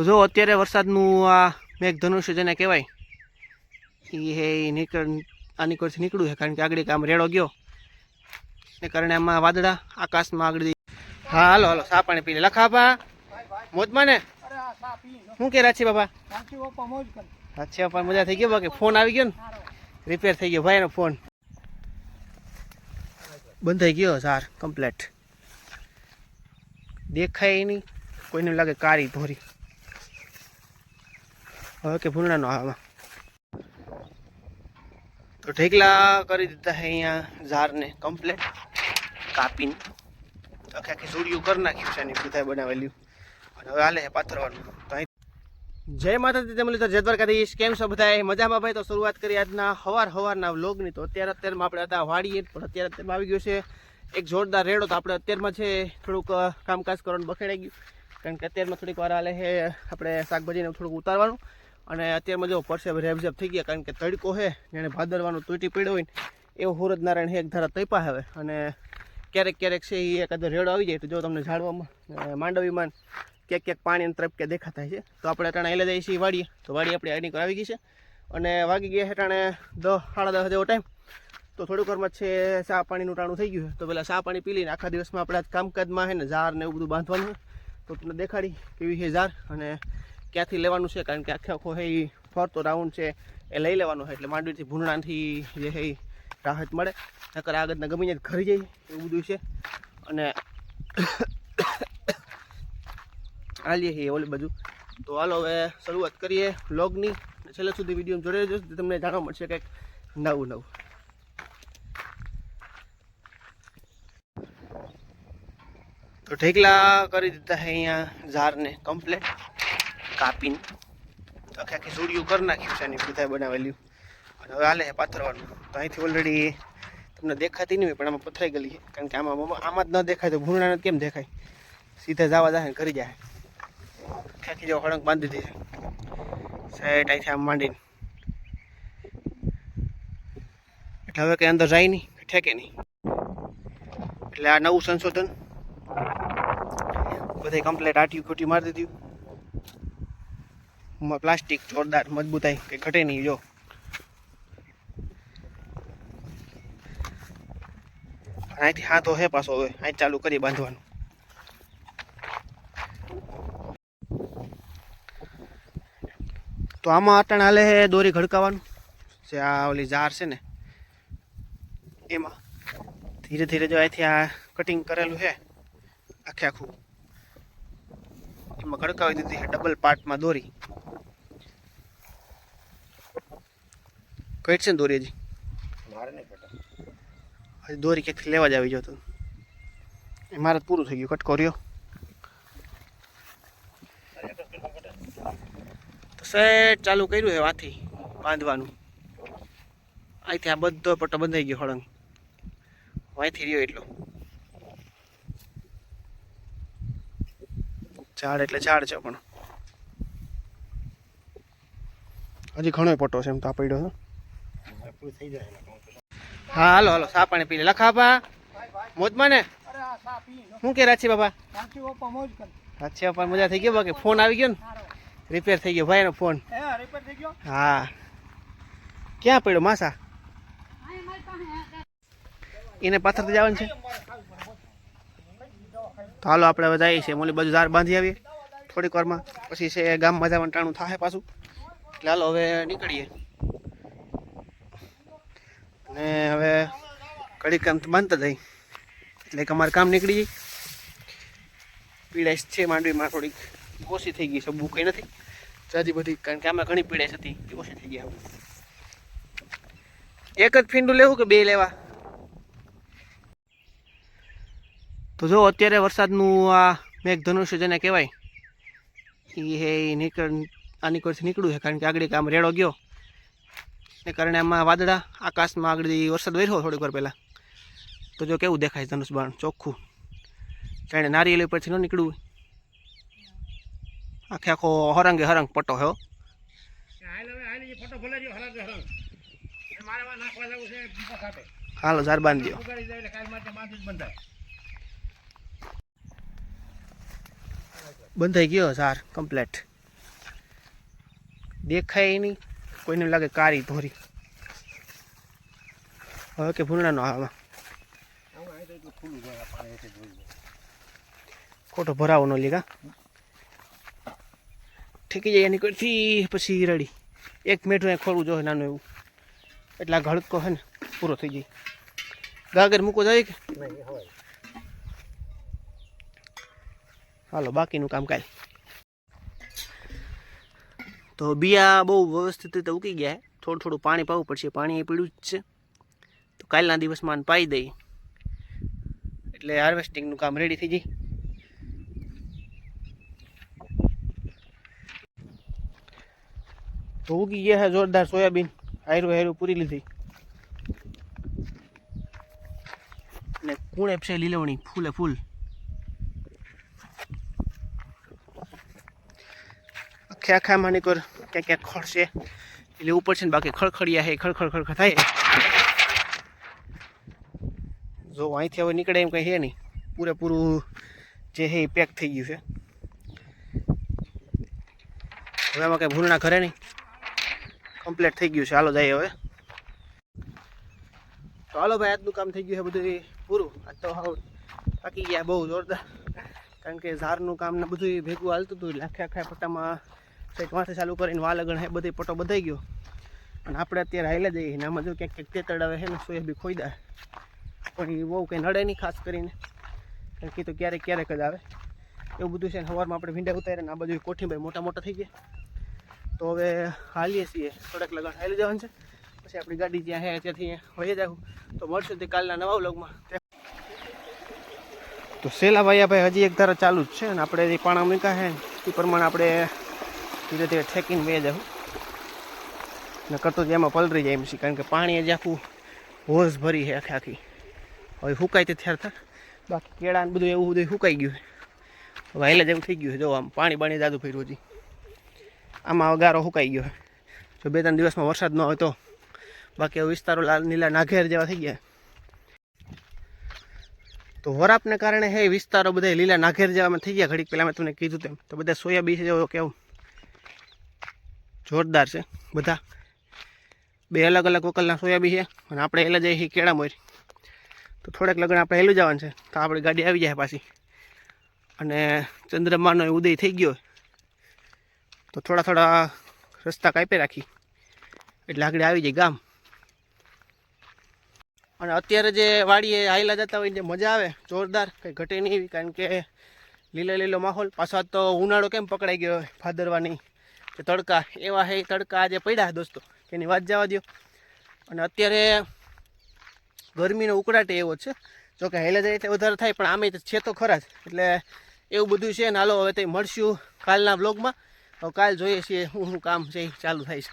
તો જો અત્યારે વરસાદનું આ મેઘધનુષ્ય જેને કહેવાય, એ હે નીકળ, આની નીકળથી નીકળ્યું છે કારણ કે આગળ કામ રેડો ગયો. ને કારણે આમાં વાદળા આકાશમાં આગળ હા, હાલો હાલો સા પાણી પી લખાપા મોજમાં ને? શું કે રાછી બાબા રાચી ઓપા મોજ થઈ ગયો બાકી ફોન આવી ગયો ને? રિપેર થઈ ગયો, ભાઈનો ફોન. બંધાઈ ગયો, સાર કમ્પ્લેટ દેખાય નહીં. કોઈને લાગે કારી ધોરી હવે કે ભૂંડાનો આમાં તો ઢેકલા કરી દીધા છે અહીંયા ઝાડને કમ્પ્લેટ કાપીને. આખી આખી સૂર્યું કરી નાખ્યું છે એની બધા બનાવેલું અને હવે હાલે પાથરવાનું. તો જય માતાજી, તમે લીધો જય દ્વારકાધીશ. કેમ છો બધા મજામાં ભાઈ? તો શરૂઆત કરી આજના હવાર હવારના વ્લોગની. તો અત્યારે અત્યારમાં આપણે હતા વાડીએ, પણ અત્યારે અત્યારમાં આવી ગયો છે એક જોરદાર રેડો. તો આપણે અત્યારમાં છે થોડુંક કામકાજ કરવાનું બખેડાઈ ગયું. કારણ કે અત્યારમાં થોડીક વાર હાલે છે આપણે શાકભાજીને થોડુંક ઉતારવાનું. અને અત્યારમાં જો પરસેબ રેબઝેબ થઈ ગયા, કારણ કે તડકો છે એને ભાદરવાનું તૂટી પડ્યો હોય ને, એવો હુરજ નારાયણ એક ધારા તૈપા હવે. અને ક્યારેક ક્યારેક છે એ એકાદો રેડો આવી જાય, તો જો તમને ઝાડવામાં માંડવીમાં ક્યાંક ક્યાંક પાણી તરફ કે દેખાતા છે. તો આપણે અટાણે એટલે જઈએ છીએ વાડીએ. તો વાડી આપણે આઈની આવી ગઈ છે. અને વાગી ગયા હેટાણે દસ સાડા દસ જેવો ટાઈમ. તો થોડીક વારમાં છે, ચા પાણીનું ટાણું થઈ ગયું તો પહેલાં ચા પાણી પી લઈને આખા દિવસમાં આપણે કામકાજમાં છે ને ઝાર ને એવું બધું બાંધવાનું તો તમને દેખાડી કેવી છે ઝાર અને ક્યાંથી લેવાનું છે? કારણ કે આખે આખો હે એ ફરતો રાઉન્ડ છે. એ લઈ લેવાનો છે એટલે માંડવીથી ભૂંડાથી જે હે રાહત મળે. નકર આગળના ગમીને ઘરી જાય એવું બધું છે. અને આલીએ છીએ ઓલી બાજુ. તો હાલો હવે શરૂઆત કરીએ વ્લોગની. છેલ્લે સુધી વીડિયો જોડે જ તમને જાણવા મળશે કંઈક નવું નવું. તો ઢેકલા કરી દીધા છે અહીંયા ઝારને કમ્પ્લેટ કાપીને આખી આખી સૂર્યું કરી નાખ્યું છે એની બધા બનાવેલું. અને હવે હાલે પાથરવાનું. તો અહીંથી ઓલરેડી તમને દેખાતી નહીં હોય, પણ આમાં પથરાઈ ગયેલી છે. કારણ કે આમાં આમાં જ ન દેખાય તો ભૂરણાને કેમ દેખાય? સીધા જવા જાય કરી જાય ખેંચી જેવો હળંગ બાંધી દીધી સાઈડ અહીંથી આમ માંડીને. એટલે હવે કંઈ અંદર જાય નહીં ઠેકે નહીં. એટલે આ નવું સંશોધન. બધે કમ્પ્લેટ આટી ખોટી મારી દીધું. પ્લાસ્ટિક જોરદાર મજબૂતાઈ કે ઘટે નહીં, જો. અહીંથી તો હે પાછો હવે, અહીં ચાલુ કરી બાંધવાનું. તો આમાં અટણ હાલે હે દોરી ઘડકાવાનું. જે આ ઓલી જાર છે ને, એમાં ધીરે ધીરે જો અહીંથી આ કટિંગ કરેલું છે આખે આખું. એમાં ઘડકાવી દીધી છે ડબલ પાર્ટમાં દોરી. કઈ છે ને દોરી હજી? હજી દોરી ક્યાંકથી લેવા જ આવી જતો એ મારે પૂરું થઈ ગયું. કટકો રહ્યો. તો સેટ ચાલુ કર્યું છે વાથી બાંધવાનું. અહીંથી આ બધો પટ્ટો બંધાઈ ગયો હળંગ. અહીંથી રહ્યો એટલો. ઝાડ એટલે ઝાડ છે પણ. હજી ઘણો પટ્ટો છે એમ તો આ પડ્યો છે. હા, હાલો હાલો, સા પાણી પી લે. લખાપા મોજમાં ને? શું કે રાચી બાબા? રાચી ઓપા મોજ થઈ ગયો બાકી ફોન આવી ગયો ને? રિપેર થઈ ગયો, ભાઈનો ફોન. હે. થઈ ક્યાં પડ્યો માસા? એને પાથરથી જવાનું છે. તો હાલો, આપણે હવે જઈએ છીએ. મોલી બાજુ ઝાર બાંધી આવીએ. થોડીક વારમાં. પછી છે ગામમાં જવાનું ટાણું થાય પાછું. એટલે હાલો, હવે નીકળીએ. અને હવે કડીક કામ બાંધતા થઈ. એટલે કે અમારે કામ નીકળી જાય પીડાશ છે માંડવીમાં થોડીક. ઓછી થઈ ગઈ છે, બહુ કંઈ નથી. જાજી બધી, કારણ કે આમાં ઘણી પીડાશ હતી, એ ઓછી થઈ ગઈ એક જ ફીંડું લેવું કે બે લેવા? તો જો, અત્યારે વરસાદનું આ મેઘધનુષ્ય જેને કહેવાય એ નીકળ, આ નીકળથી નીકળ્યું છે, કારણ કે આગળ કામ રેડો ગયો. ને કારણે આમાં વાદળા, આકાશમાં આગળ વરસાદ વર્યો થોડીક વાર પહેલાં, તો જો કેવું દેખાય ધનુષ બાણ, ચોખ્ખું. જાણે નારિયેલ ઉપરથી ન નીકળવું આખે આખો હરંગે હરંગ પટ્ટો હો હાલ ઝાર બાંધી દો બંધાઈ ગયો ઝાર કમ્પ્લેટ દેખાય નહીં. કોઈને લાગે કારી ધોરી હવે કે ભૂંડાનો આ લો. ખોટો ભરાવો ન લીધા ઠેકી જાય એની કરથી પછી રડી એક મેઠું અહીં ખોલવું જોઈએ નાનું એવું. એટલા ઘડકો છે ને પૂરો થઈ જાય. ગાગર મૂકો જાય કે? હાલો બાકીનું કામ કાલ. તો બિયા બહુ વ્યવસ્થિત રીતે ઉકી ગયા થોડું થોડું પાણી પાવું પડશે. પાણી એ પીડ્યું જ છે. તો કાલના દિવસમાં પાઈ દઈ. એટલે હાર્વેસ્ટિંગનું કામ રેડી થઈ જાય તો ઉગી ગયા છે જોરદાર સોયાબીન. હાયરું હાયરું પૂરી લીધી. ને કુણે છે લીલવણી ફૂલે ફૂલ. આખે આખા માની કર ક્યાંક ક્યાંક ખડશે એટલે ઉપર છે ને બાકી ખડખડિયા હે ખડખડ ખડખડ થાય. જો અહીંથી હવે નીકળે એમ કંઈ હે નહીં. પૂરેપૂરું જે હે એ પેક થઈ ગયું છે. હવે એમાં કંઈ ભૂલના ઘરે નહીં. કમ્પ્લીટ થઈ ગયું છે. હાલો જાય હવે. તો હાલો ભાઈ, આજનું કામ થઈ ગયું છે બધું પૂરું. આજ તો હાવ થાકી ગયા બહુ જોરદાર. કારણ કે ઝારનું કામ ને બધું ભેગું હાલતું હતું એટલે આખે આખા પટ્ટામાં સેટ માથે ચાલુ કરીને વાલ લગણ હે, બધી પટો બધાઈ ગયો. અને આપણે અત્યારે હાઈલા જઈએ ને આમાં જો ક્યાંક ક્યાંક તેતડાવે છે ને સોયાબી ખોઈ દે પણ એ બહુ કંઈ નડે નહીં ખાસ કરીને. કારણ કે તો ક્યારેક ક્યારેક જ આવે. એવું બધું છે ને, સવારમાં આપણે ભીંડા ઉતારીને ને, આ બધું કોઠીભાઈ મોટા મોટા થઈ ગયા. તો હવે હાલીએ છીએ, થોડાક લગન હાલી જવાનું છે. પછી આપણી ગાડી જ્યાં હે, ત્યાંથી વહી જાવ તો મળશું તે કાલના નવા વ્લોગમાં. તો સેલાભાઈ ભાઈ હજી એક ધારા ચાલુ જ છે અને આપણે જે પાણા મૂક્યા છે એ પ્રમાણે આપણે ધીરે ધીરે ઠેકીને બે જવું ને કરતો જ એમાં પલરી જાય એમ છે, કારણ કે પાણી જ આખું હોશ ભરી છે આખી આખી. હવે સુકાય તે થયા થાય બાકી કેળા ને બધું એવું બધું સુકાઈ ગયું છે. હવે હાઈલા જેવું થઈ ગયું છે. જો આમ પાણી બાણી જાદુ ફર્યું હજી. આમાં ગારો સુકાઈ ગયો છે. જો બે ત્રણ દિવસમાં વરસાદ ન હોય તો. બાકી હવે વિસ્તારો લાલ નીલા નાઘેર જેવા થઈ ગયા. તો વરાપને કારણે હે વિસ્તારો બધા લીલા નાઘેર જેવામાં થઈ ગયા. ઘડીક પહેલાં મેં તમને કીધું તેમ. તો બધા સોયાબી છે, જો કેવું. જોરદાર છે. બધા બે અલગ અલગ વકલના સોયાબી છે અને આપણે એલા જઈએ છીએ કેળા મોરી. તો થોડાક લગ્ન આપણે હેલું જવાનું છે. તો આપણી ગાડી આવી જાય પાછી. અને ચંદ્રમાનો ઉદય થઈ ગયો. તો થોડા થોડા રસ્તા કાપી રાખી. એટલે આગળ આવી જાય ગામ. અને અત્યારે જે વાડીએ આયલા જતા હોય જે મજા આવે, જોરદાર, કંઈ ઘટે નહીં. કારણ કે લીલો લીલો માહોલ. પાછો તો ઉનાળો કેમ પકડાઈ ગયો હોય? ભાદરવાની કે તડકા, એવા હે તડકા આજે પડ્યા દોસ્તો. એની વાત જવા દો અને અત્યારે ગરમીનો ઉકળાટ એવો છે. જો કે હેલે જાય વધારે થાય, પણ આમે છે તો ખરા જ. એટલે એવું બધું છે ને હાલો હવે તે મળશું કાલના બ્લોગમાં હવે કાલ જોઈએ છીએ હું કામ છે ચાલુ થાય છે.